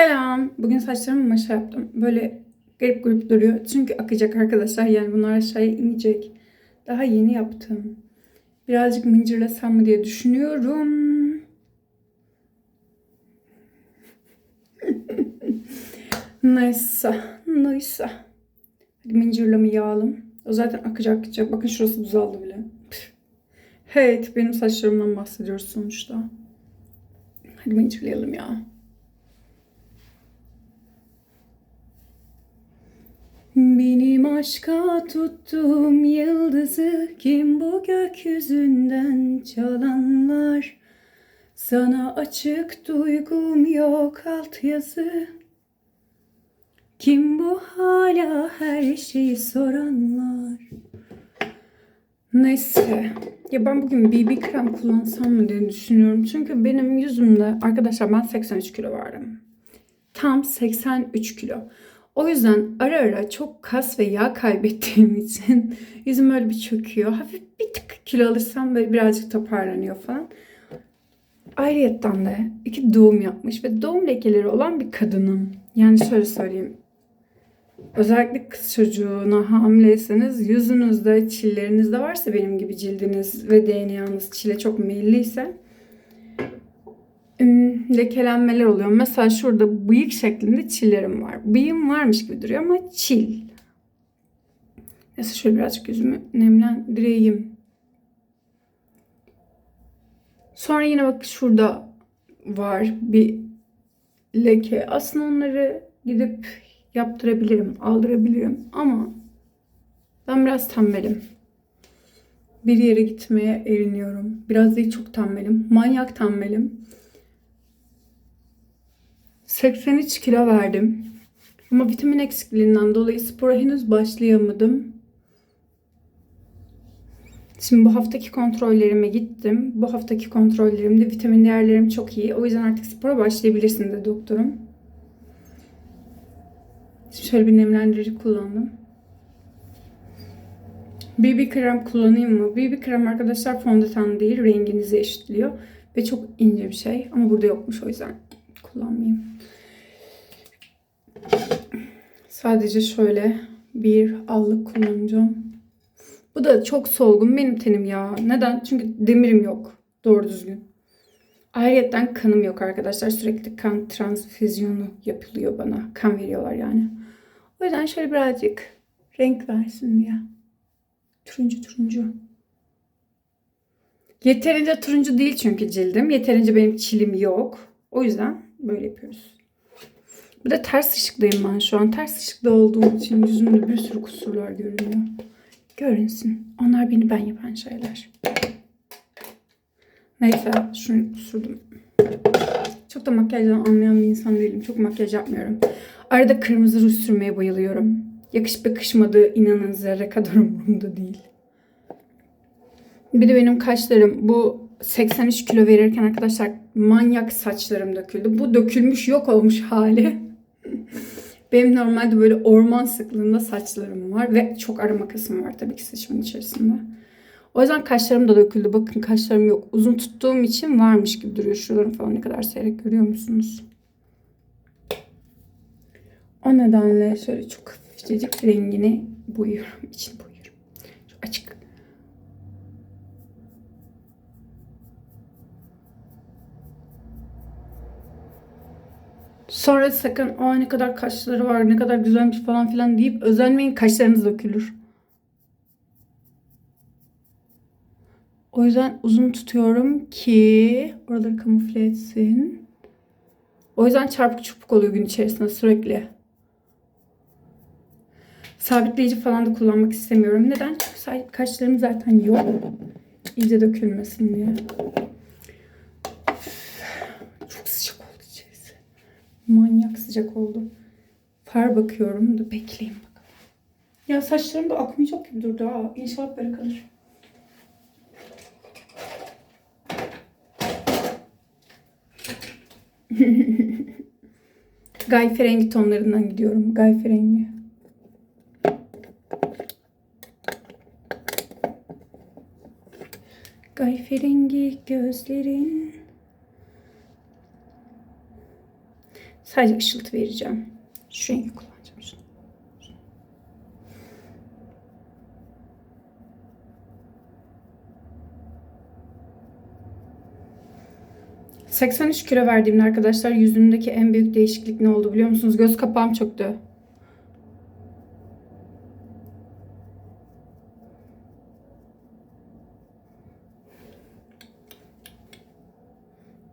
Selam. Bugün saçlarımı maşa yaptım. Böyle garip grup duruyor. Çünkü akacak arkadaşlar. Yani bunlar aşağıya inecek. Daha yeni yaptım. Birazcık mıncırlasam mı diye düşünüyorum. Neyse. Neyse. Hadi mıncırlamayı alalım. O zaten akacak akacak. Bakın şurası düzeldi bile. Evet benim saçlarımdan bahsediyoruz sonuçta. Hadi mıncırlayalım ya. Benim aşka tuttuğum yıldızı kim bu gökyüzünden çalanlar? Sana açık duygum yok altyazı. Kim bu hala her şeyi soranlar? Neyse. Ya ben bugün BB krem kullansam mı diye düşünüyorum. Çünkü benim yüzümde arkadaşlar ben 83 kilo varım. Tam 83 kilo. O yüzden ara ara çok kas ve yağ kaybettiğim için yüzüm öyle bir çöküyor. Hafif bir tık kilo alırsam böyle birazcık toparlanıyor falan. Ayrıyetten de iki doğum yapmış ve doğum lekeleri olan bir kadınım. Yani şöyle söyleyeyim. Özellikle kız çocuğuna hamileyseniz yüzünüzde, çillerinizde varsa benim gibi cildiniz ve DNA'nız çile çok meyilliyse lekelenmeler oluyor. Mesela şurada bıyık şeklinde çillerim var. Bıyığım varmış gibi duruyor ama çil. Neyse şöyle birazcık yüzümü nemlendireyim. Sonra yine bak şurada var bir leke. Aslında onları gidip yaptırabilirim, aldırabilirim ama ben biraz tembelim. Bir yere gitmeye eriniyorum. Biraz değil çok tembelim. Manyak tembelim. 83 kilo verdim. Ama vitamin eksikliğinden dolayı spora henüz başlayamadım. Şimdi bu haftaki kontrollerime gittim. Bu haftaki kontrollerimde vitamin değerlerim çok iyi. O yüzden artık spora başlayabilirsin dedi doktorum. Şimdi şöyle bir nemlendirici kullandım. BB krem kullanayım mı? BB krem arkadaşlar fondöten değil. Renginizi eşitliyor. Ve çok ince bir şey. Ama burada yokmuş o yüzden kullanmayayım. Sadece şöyle bir allık kullanacağım. Bu da çok solgun benim tenim ya. Neden? Çünkü demirim yok. Doğru düzgün. Ayrıca kanım yok arkadaşlar. Sürekli kan transfüzyonu yapılıyor bana. Kan veriyorlar yani. O yüzden şöyle birazcık renk versin diye. Turuncu turuncu. Yeterince turuncu değil çünkü cildim. Yeterince benim çilim yok. O yüzden böyle yapıyoruz. Bir de ters ışıkdayım ben şu an. Ters ışıkta olduğum için yüzümde bir sürü kusurlar görünüyor. Görünsün. Onlar beni ben yapan şeyler. Neyse şunu sürdüm. Çok da makyajdan anlayan bir insan değilim. Çok makyaj yapmıyorum. Arada kırmızı ruj sürmeye bayılıyorum. Yakışıp yakışmadığı inanın zerre kadar umurumda değil. Bir de benim kaşlarım bu 83 kilo verirken arkadaşlar manyak saçlarım döküldü. Bu dökülmüş yok olmuş hali. Benim normalde böyle orman sıklığında saçlarım var ve çok arama kısmı var tabii ki saçımın içerisinde. O yüzden kaşlarım da döküldü. Bakın kaşlarım yok. Uzun tuttuğum için varmış gibi duruyor. Şuralarım falan ne kadar seyrek görüyor musunuz? O nedenle şöyle çok hafifçecik rengini boyuyorum. İçini boyuyorum. Çok açık. Sonra sakın aa ne kadar kaşları var ne kadar güzelmiş falan filan deyip özenmeyin kaşlarınız dökülür. O yüzden uzun tutuyorum ki oraları kamufle etsin. O yüzden çarpık çupuk oluyor gün içerisinde sürekli. Sabitleyici falan da kullanmak istemiyorum. Neden? Çünkü kaşlarım zaten yok. İyice dökülmesin diye. Çok sıcak. Manyak sıcak oldu. Far bakıyorum da bekleyeyim bakalım. Ya saçlarım da akmayacak gibi durdu ha. İnşallah böyle kalır. Gayferengi tonlarından gidiyorum. Gayferengi. Gayferengi gözlerin Sadece ışıltı vereceğim. Şu rengi kullanacağım. Şunu. 83 kilo verdiğimde arkadaşlar yüzümdeki en büyük değişiklik ne oldu biliyor musunuz? Göz kapağım çöktü.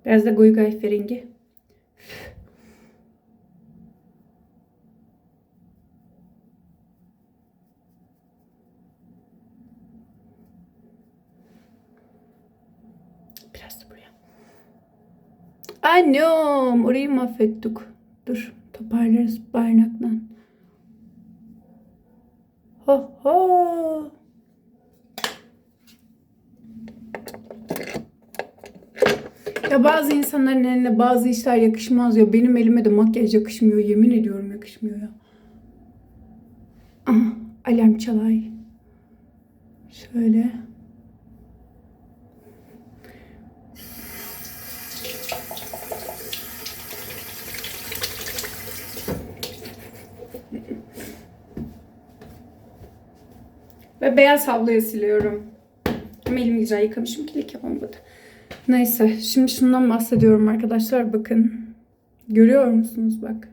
Biraz da koyu kahverengi. Da buraya. Annem orayı mahvettik. Dur toparlarız barnakla. Ho ho. Ya bazı insanların eline bazı işler yakışmaz ya. Benim elime de makyaj yakışmıyor. Yemin ediyorum yakışmıyor ya. Aha, alarm çalay. Şöyle. Ve beyaz havluya siliyorum. Ama elimi güzel yıkamışım ki leke olmadı. Neyse şimdi şundan bahsediyorum arkadaşlar bakın. Görüyor musunuz bak.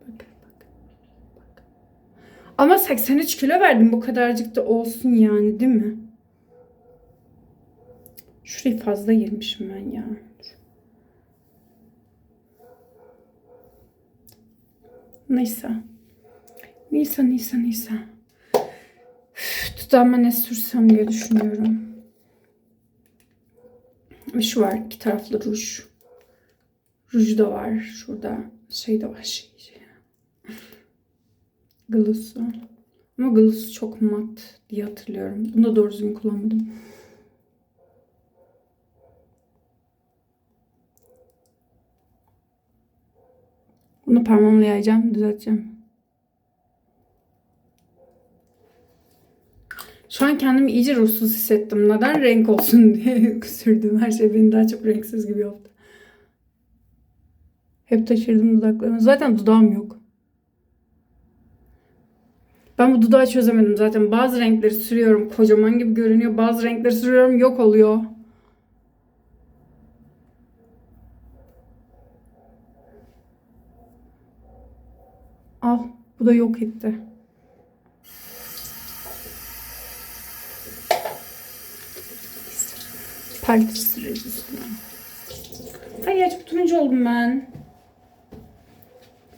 Bak bak. bak. Ama 83 kilo verdim bu kadarcık da olsun yani değil mi? Şurayı fazla girmişim ben ya. Neyse. Neyse neyse neyse. Dudağıma ne sürsem diye düşünüyorum. Ve şu var iki taraflı ruj. Ruj da var. Şurada şey de var. Şey, şey. Gloss'u. Ama gloss'u çok mat diye hatırlıyorum. Bunu da doğru düzgün kullanmadım. Bunu parmağımla yayacağım, düzelteceğim. Şu an kendimi iyice ruhsuz hissettim. Neden renk olsun diye sürdüm. Her şey beni daha çok renksiz gibi yaptı. Hep taşırdım dudaklarımı. Zaten dudağım yok. Ben bu dudağı çözemedim zaten. Bazı renkleri sürüyorum kocaman gibi görünüyor. Bazı renkleri sürüyorum yok oluyor. Al. Bu da yok etti. Süreriz üstüne. Ay ya çok turuncu oldum ben.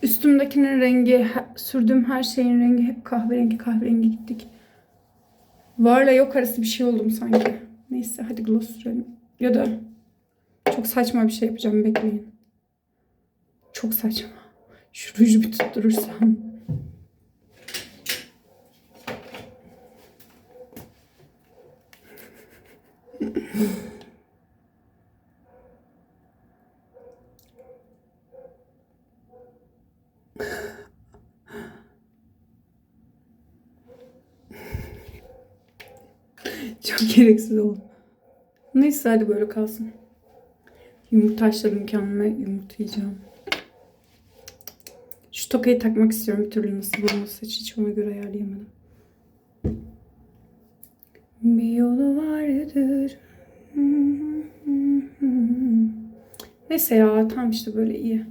Üstümdekinin rengi, sürdüğüm her şeyin rengi hep kahverengi kahverengi gittik. Varla yok arası bir şey oldum sanki. Neyse hadi gloss sürelim. Ya da çok saçma bir şey yapacağım bekleyin. Çok saçma. Şu ruju bir tutturursam. Çok gereksiz oldu. Neyse hadi böyle kalsın. Yumurta haşladım kendime yumurta yiyeceğim. Şu tokayı takmak istiyorum bir türlü nasıl bulması hiç ona göre ayarlayamadım. Bir yolu vardır. Neyse ya tam işte böyle iyi.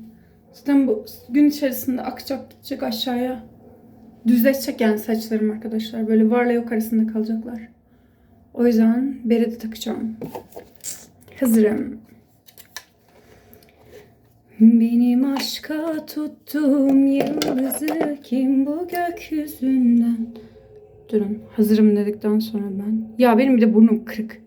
Zaten bu gün içerisinde akacak gidecek aşağıya. Düzleşecek yani saçlarım arkadaşlar. Böyle varla yok arasında kalacaklar. O yüzden bereti takacağım. Hazırım. Benim aşka tuttuğum yıldızı kim bu gökyüzünden? Durun hazırım dedikten sonra ben. Ya benim bir de burnum kırık.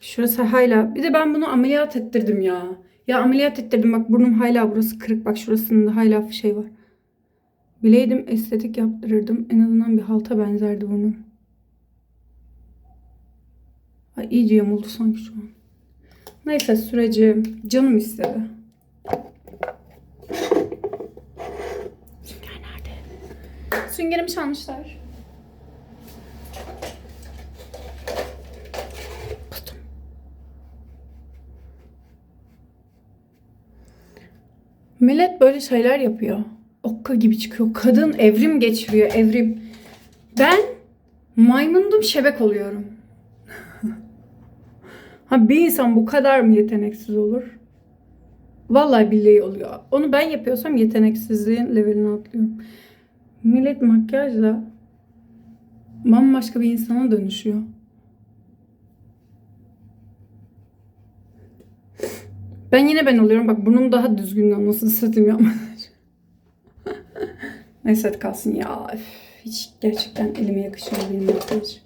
Şurası hala. Bir de ben bunu ameliyat ettirdim ya. Ya ameliyat ettirdim bak burnum hala burası kırık. Bak şurasında hala şey var. Bileydim estetik yaptırırdım. En azından bir halta benzerdi burnum. Ay iyice yamuldu sanki şu an. Neyse süreci canım istedi. Sünger nerede? Süngerimi çalmışlar. Buldum. Millet böyle şeyler yapıyor. Okka gibi çıkıyor. Kadın evrim geçiriyor, evrim. Ben maymundum şebek oluyorum. ha bir insan bu kadar mı yeteneksiz olur? Vallahi billahi oluyor. Onu ben yapıyorsam yeteneksizliğin levelini atlıyorum. Millet makyajla bambaşka bir insana dönüşüyor. Ben yine ben oluyorum. Bak burnum daha düzgün olmasını satayım yapmadan. Neyse kalsın ya. Hiç gerçekten elime yakışıyor benim makyaj.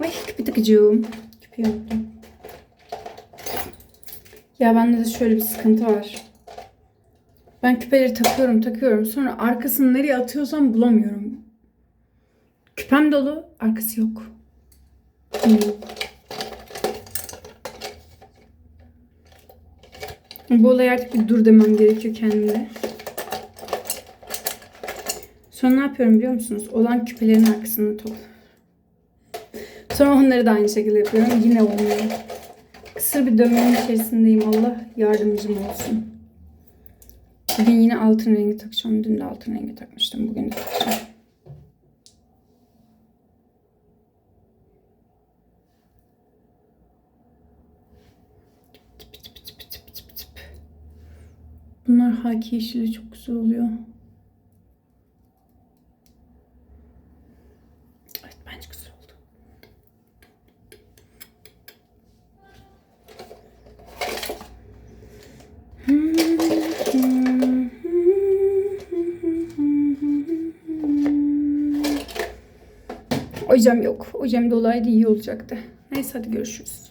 Ay küpe takıcığım. Yoktu. Ya bende de şöyle bir sıkıntı var. Ben küpeleri takıyorum takıyorum. Sonra arkasını nereye atıyorsam bulamıyorum. Küpem dolu, arkası yok. Hmm. Bu olay artık bir dur demem gerekiyor kendime. Sonra ne yapıyorum biliyor musunuz? Olan küpelerin arkasını topluyorum. Sonra onları da aynı şekilde yapıyorum. Yine olmuyor. Kısır bir dönmenin içerisindeyim. Allah yardımcım olsun. Bugün yine altın rengi takacağım. Dün de altın rengi takmıştım. Bugün de takacağım. Bunlar haki yeşili çok güzel oluyor. Hocam yok. Hocam da olaydı iyi olacaktı. Neyse hadi görüşürüz.